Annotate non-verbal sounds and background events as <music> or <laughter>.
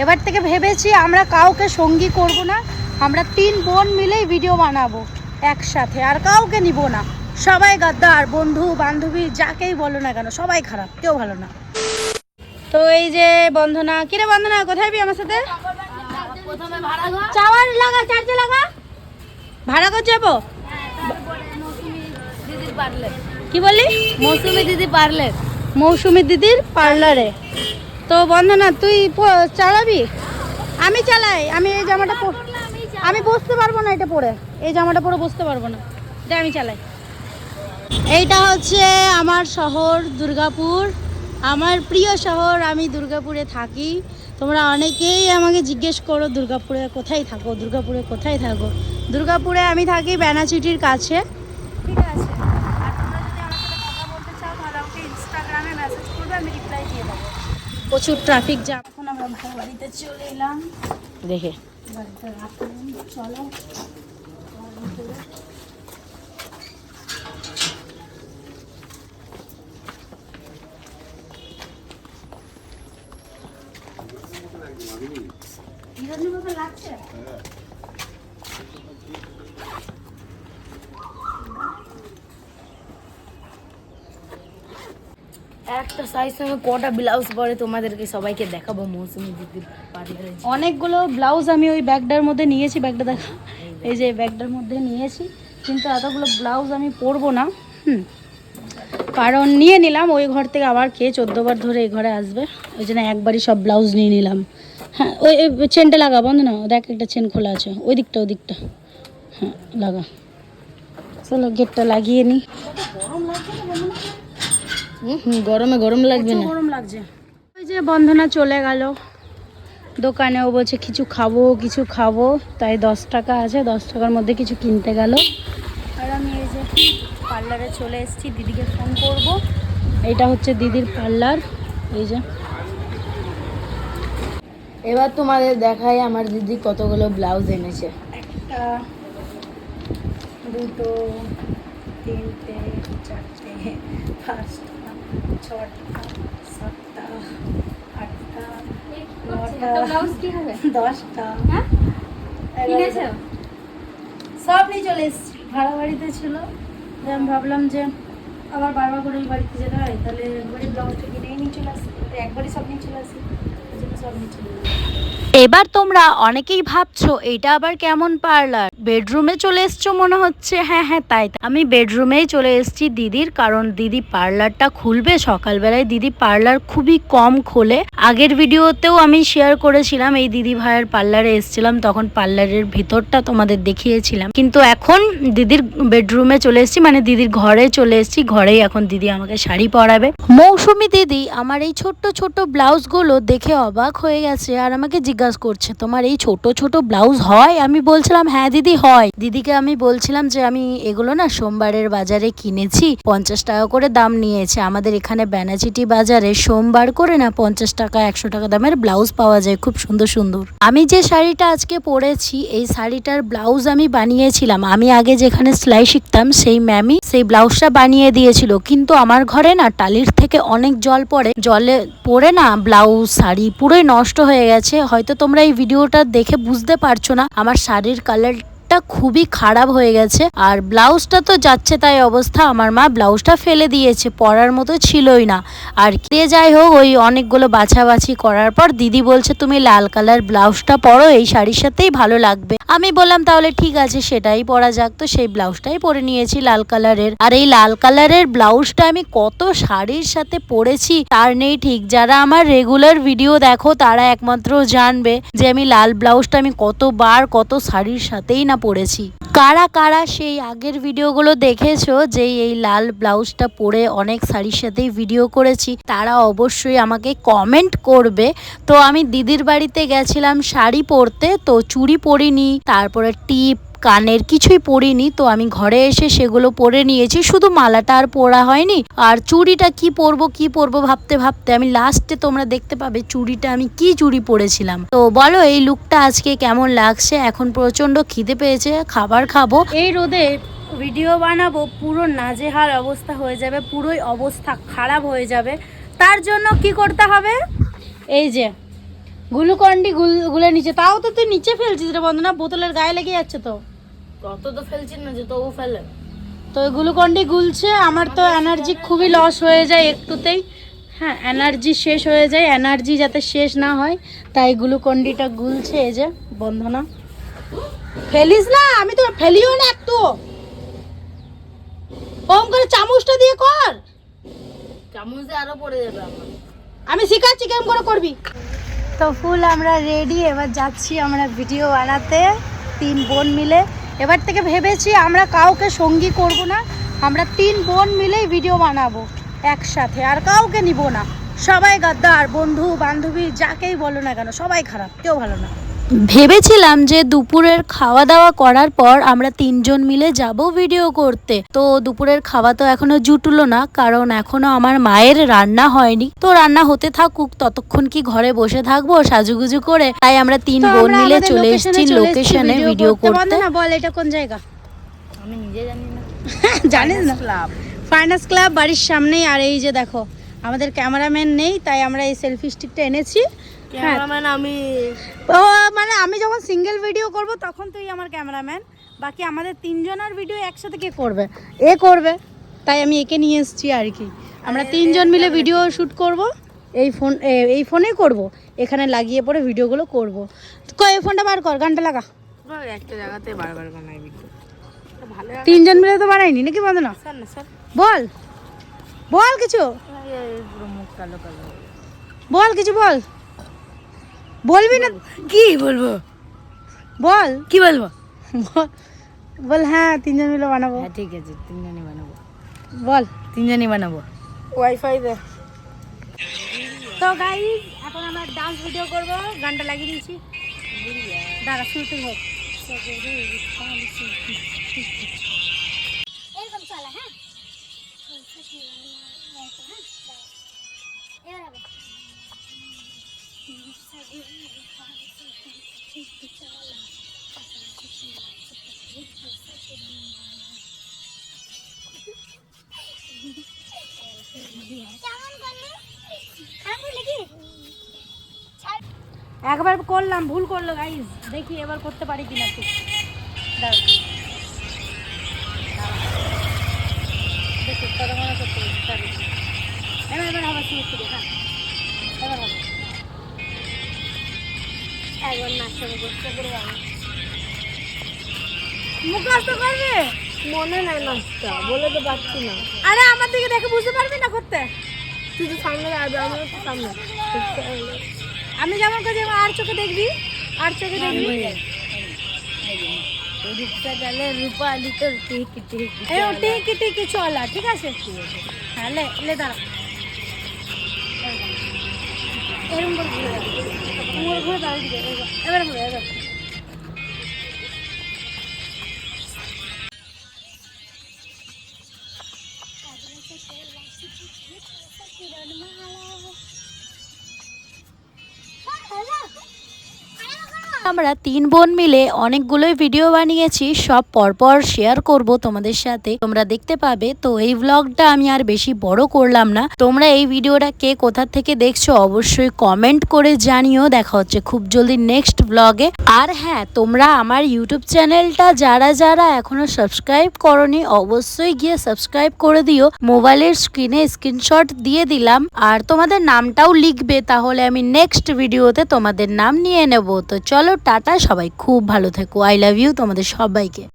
এবার থেকে ভেবেছি আমরা কাউকে সঙ্গী করব না আমরা তিন বোন মিলেই ভিডিও বানাবো একসাথে আর কাউকে নিব না। সবাই গাদ্দার বন্ধু বান্ধবী যাকেই বলো না কেন সবাই খারাপ কেউ ভালো না। তো এই যে বন্ধনা কিরে বন্ধনা কোথায় বি আমার সাথে? চাওয়ার লাগা চার্জে লাগা? ভাড়া করে যাব? কি বললি? মৌসুমি দিদি পারলে মৌসুমী দিদির পার্লারে তো বন্ধনা তুই চালাবি? আমি চালাই, আমি এই জামাটা আমি বসতে পারব না এটা পরে। এই জামাটা পরে বসতে পারব না। এটা আমি চালাই। এইটা হচ্ছে আমার শহর দুর্গাপুর। আমার প্রিয় শহর, আমি দুর্গাপুরে থাকি। তোমরা অনেকেই আমাকে জিজ্ঞেস করো, দুর্গাপুরে কোথায় থাকো, দুর্গাপুরে কোথায় থাকো? দুর্গাপুরে আমি থাকি ব্যানাচিটির কাছে। ঠিক আছে আর তোমরা যদি আমার সাথে কথা বলতে চাও তাহলে আমাকে ইনস্টাগ্রামে মেসেজ করবে আমি রিপ্লাই দিয়ে দেবো প্রচুর ট্রাফিক জ্যাম এখন আমরা ভাই বাড়িতে চলে এলাম। দেখে। চলো। লাগছে? একটা সাইজ সঙ্গে কটা ব্লাউজ পরে তোমাদেরকে সবাইকে দেখাবো মৌসুমি পার্লারে। অনেকগুলো ব্লাউজ আমি ওই ব্যাগটার মধ্যে নিয়েছি ব্যাগটা দেখা, এই যে ব্যাগটার মধ্যে নিয়েছি, কিন্তু এতগুলো ব্লাউজ আমি পরবো না, হুম। কারণ নিয়ে নিলাম, ওই ঘর থেকে আবার কে চোদ্দোবার ধরে এই ঘরে আসবে, ওই জন্য একবারই সব ব্লাউজ নিয়ে নিলাম। হ্যাঁ ওই চেনটা লাগা বন্ধ না দেখ একটা চেন খোলা আছে, ওই দিকটা ওই দিকটা। হ্যাঁ লাগা। চলো গেটটা লাগিয়ে নিই গরমে গরম লাগবে না। গরম লাগছে। ওই যে বন্ধনা চলে গেল। দোকানে ও বলছে কিছু খাব কিছু খাব। তাই দশ টাকা আছে দশ টাকার মধ্যে কিছু কিনতে গেল। আর আমি এই যে পার্লারে চলে এসেছি দিদিকে ফোন করব। এটা হচ্ছে দিদির পার্লার। এই যে। এবার তোমাদের দেখাই আমার দিদি কতগুলো ব্লাউজ এনেছে। একটা দুটো তিনটে চারটে পাঁচটা ছটা সাতটা আটটা নটা দশটা। সব নিয়ে চলে এসেছি। ভাড়া বাড়িতে ছিল আমি ভাবলাম যে আবার বারবার করে ওই বাড়িতে যেতে হয় তাহলে একবারই ব্লাউজটা কিনেই নিয়ে চলে আসি একবারই সব নিয়ে চলে আসি। এবার তোমরা অনেকেই ভাবছ এটা আবার কেমন পার্লার? বেডরুমে চলে এসছো মনে হচ্ছে। হ্যাঁ হ্যাঁ তাই। আমি বেডরুমেই চলে এসেছি দিদির, কারণ দিদি পার্লারটা খুলবে। সকালবেলায় দিদি পার্লার খুবই কম খোলে। আগের ভিডিওতেও আমি শেয়ার করেছিলাম, এই দিদি ভাইয়ের পার্লারে এসেছিলাম, তখন পার্লারের ভিতরটা তোমাদের দেখিয়েছিলাম। কিন্তু এখন দিদির বেডরুমে চলে এসেছি মানে দিদির ঘরে চলে এসেছি। ঘরেই এখন দিদি আমাকে শাড়ি পরাবে। মৌসুমি দিদি, আমার এই ছোট্ট ছোট্ট ব্লাউজগুলো দেখে অবাক হয়ে গেছে আর আমাকে জিজ্ঞাসা করছে, তোমার এই ছোট ছোট ব্লাউজ হয়? আমি বলছিলাম হ্যাঁ দিদি, হয়। দিদিকে আমি বলছিলাম যে, আমি এগুলো না সোমবারের বাজারে কিনেছি, পঞ্চাশ টাকা করে দাম নিয়েছে। আমাদের এখানে ব্যানাচিটি বাজারে সোমবার করে না পঞ্চাশ টাকা, একশো টাকা দামের ব্লাউজ পাওয়া যায়, খুব সুন্দর সুন্দর। আমি যে শাড়িটা আজকে পরেছি, এই শাড়িটার ব্লাউজ আমি বানিয়েছিলাম। আমি আগে যেখানে সেলাই শিখতাম, সেই ম্যামই সেই ব্লাউজটা বানিয়ে দিয়েছিল। কিন্তু আমার ঘরে না টালির থেকে অনেক জল পড়ে, জলে পড়ে না ব্লাউজ শাড়ি নষ্ট হয়ে গেছে হয়তো তোমরা এই ভিডিওটা দেখে বুঝতে পারছ না। আমার শাড়ির কালার খুবই খারাপ হয়ে গেছে আর ব্লাউজটা তো যাচ্ছে তাই অবস্থা। আমার মা ব্লাউজটা ফেলে দিয়েছে, পরার মতো ছিলই না। আর কে যাই হোক, ওই অনেকগুলো বাছাবাছি করার পর দিদি বলছে, তুমি লাল কালার ব্লাউজটা পরো, এই শাড়ির সাথেই ভালো লাগবে। আমি বললাম, তাহলে ঠিক আছে, সেটাই পরা যাক। তো সেই ব্লাউজটাই পরে নিয়েছি লাল কালারের। আর এই লাল কালারের ব্লাউজটা আমি কত শাড়ির সাথে পরেছি, তার নেই ঠিক। যারা আমার রেগুলার ভিডিও দেখো, তারা একমাত্র জানবে যে আমি লাল ব্লাউজটা আমি কতবার, কত শাড়ির সাথেই না পরেছি কারা কারা সেই আগের ভিডিওগুলো দেখেছ যে এই লাল ব্লাউজটা পরে অনেক শাড়ির সাথেই ভিডিও করেছি, তারা অবশ্যই আমাকে কমেন্ট করবে। তো আমি দিদির বাড়িতে গেছিলাম শাড়ি পরতে, তো চুড়ি পরিনি, তারপরে টিপ কানের কিছুই পরিনি, তো আমি ঘরে এসে সেগুলো পরে নিয়েছি। শুধু মালাটা আর পরা হয়নি, আর চুড়িটা কি পরবো কি পরবো ভাবতে ভাবতে আমি লাস্টে তোমরা দেখতে পাবে চুড়িটা আমি কি চুড়ি পরেছিলাম। তো বলো, এই লুকটা আজকে কেমন লাগছে? এখন প্রচণ্ড খিদে পেয়েছে, খাবার খাব। এই রোদে ভিডিও বানাবো, পুরো নাজেহাল অবস্থা হয়ে যাবে, পুরোই অবস্থা খারাপ হয়ে যাবে। তার জন্য কি করতে হবে? এই যে, গ্লুকন্ডি গুল নিচে। তাও তো তুই নিচে ফেলছিস রে বন্ধনা বোতলের গায়ে লেগে যাচ্ছে তো? তত তো ফেলছি না যে তবু ফেলে। তো গ্লুকন্ডি গুলছে আমার তো এনার্জি খুবই লস হয়ে যায় একটুতেই। হ্যাঁ এনার্জি শেষ হয়ে যায় এনার্জি যাতে শেষ না হয় তাই গ্লুকন্ডিটা গুলছে এই যে বন্ধনা। ফেলিস না আমি তো ফেলিও না একটু ওম করে চামচটা দিয়ে কর। চামচ দিয়ে আরও পড়ে যাবে আমার। আমি শিখাচ্ছি কেমন করে করবি। তো ফুল আমরা রেডি এবার যাচ্ছি আমরা ভিডিও বানাতে। তিন বোন মিলে। এবার থেকে ভেবেছি আমরা কাউকে সঙ্গী করব না, আমরা তিন বোন মিলেই ভিডিও বানাবো একসাথে, আর কাউকে নিব না। সবাই গাদ্দার, বন্ধু, বান্ধবী, যাকেই বলো না কেন, সবাই খারাপ, কেউ ভালো না। ভেবেছিলাম যে দুপুরের খাওয়া দাওয়া করার পর আমরা তিনজন মিলে যাব ভিডিও করতে। তো দুপুরের খাওয়া তো এখনও জুটলো না কারণ এখনও আমার মায়ের রান্না হয়নি। তো রান্না হতে থাকুক ততক্ষণ কি ঘরে বসে থাকব সাজুগুজু করে? তাই আমরা তিন বোন মিলে চলে এসেছি লোকেশনে ভিডিও করতে। বল এটা কোন জায়গা? আমি নিজে জানি না। <laughs> জানিস না। ক্লাব ফাইনান্স ক্লাব বাড়ির সামনেই। আর এই যে দেখো আমাদের ক্যামেরাম্যান নেই তাই আমরা এই সেলফি স্টিকটা এনেছি। ক্যামেরাম্যান আমি। ও মানে আমি যখন সিঙ্গেল ভিডিও করব তখন তুই আমার ক্যামেরাম্যান। বাকি আমাদের তিনজনের ভিডিও একসাথে কে করবে? এ করবে। তাই আমি একে নিয়ে এসেছি আর কি। আমরা তিনজন মিলে ভিডিও শ্যুট করব। এই ফোন এই ফোনেই করব। এখানে লাগিয়ে পরে ভিডিওগুলো করব। এই ফোনটা বার কর গানটা লাগা। একটা জায়গাতে বারবার বানাই ভিডিও তিনজন মিলে তো বানাইনি নাকি স্যার না বল। বল কিছু। বল কিছু বল। বলবি না? কি বলব? বল। কি বলব? বল। হ্যাঁ তিনজন মিলে বানাবো। হ্যাঁ ঠিক আছে তিনজনই বানাবো। বল। তিনজনই বানাবো। ওয়াইফাই দে। তো গাইস এখন আমরা ডান্স ভিডিও করব। গানটা লাগিয়ে দিয়েছি। দাঁড়া শুরুতে হোক। একবার করলাম ভুল করল গাইস দেখি এবার করতে পারি কিনা। দেখি করতে পারি, এবার এবার হবে শুরু থেকে হ্যাঁ। এবার হবে। একবার নাচতে বসতে করে যাব মুখস্থ করবে? মনে নাই নাচটা বলে তো পারছি না। আরে আমার দিকে দেখে বুঝতে পারবি না করতে? তুই তো সামনে আসবে আমিও তো সামনে। আমি যেমন কাছে আর চোখে দেখবি? আর চোখে দেখবি? রিক্সা গেলে রূপালি তোর টিক টিক এই ও টিকি টিকি চলা ঠিক আছে? হ্যাঁ লে লে দাঁড়া। এরকম করে ঘুরে দাঁড়া। ঘুরে ঘুরে দাঁড়া দিকে এবার ঘুরে। এবার আমরা তিন বোন মিলে অনেকগুলোই ভিডিও বানিয়েছি, সব পরপর শেয়ার করব তোমাদের সাথে। তোমরা দেখতে পাবে, তো এই ব্লগটা আমি আর বেশি বড় করলাম না। তোমরা এই ভিডিওটা কে কোথা থেকে দেখছ অবশ্যই কমেন্ট করে জানিও। দেখা হচ্ছে খুব জলদি নেক্সট ব্লগে আর হ্যাঁ তোমরা আমার ইউটিউব চ্যানেলটা যারা যারা এখনও সাবস্ক্রাইব করনি, অবশ্যই গিয়ে সাবস্ক্রাইব করে দিও। মোবাইলের স্ক্রিনে স্ক্রিনশট দিয়ে দিলাম। আর তোমাদের নামটাও লিখবে, তাহলে আমি নেক্সট ভিডিওতে তোমাদের নাম নিয়ে নেব। তো টাটা সবাই খুব ভালো থেকো। আই লাভ ইউ তোমাদের সবাইকে।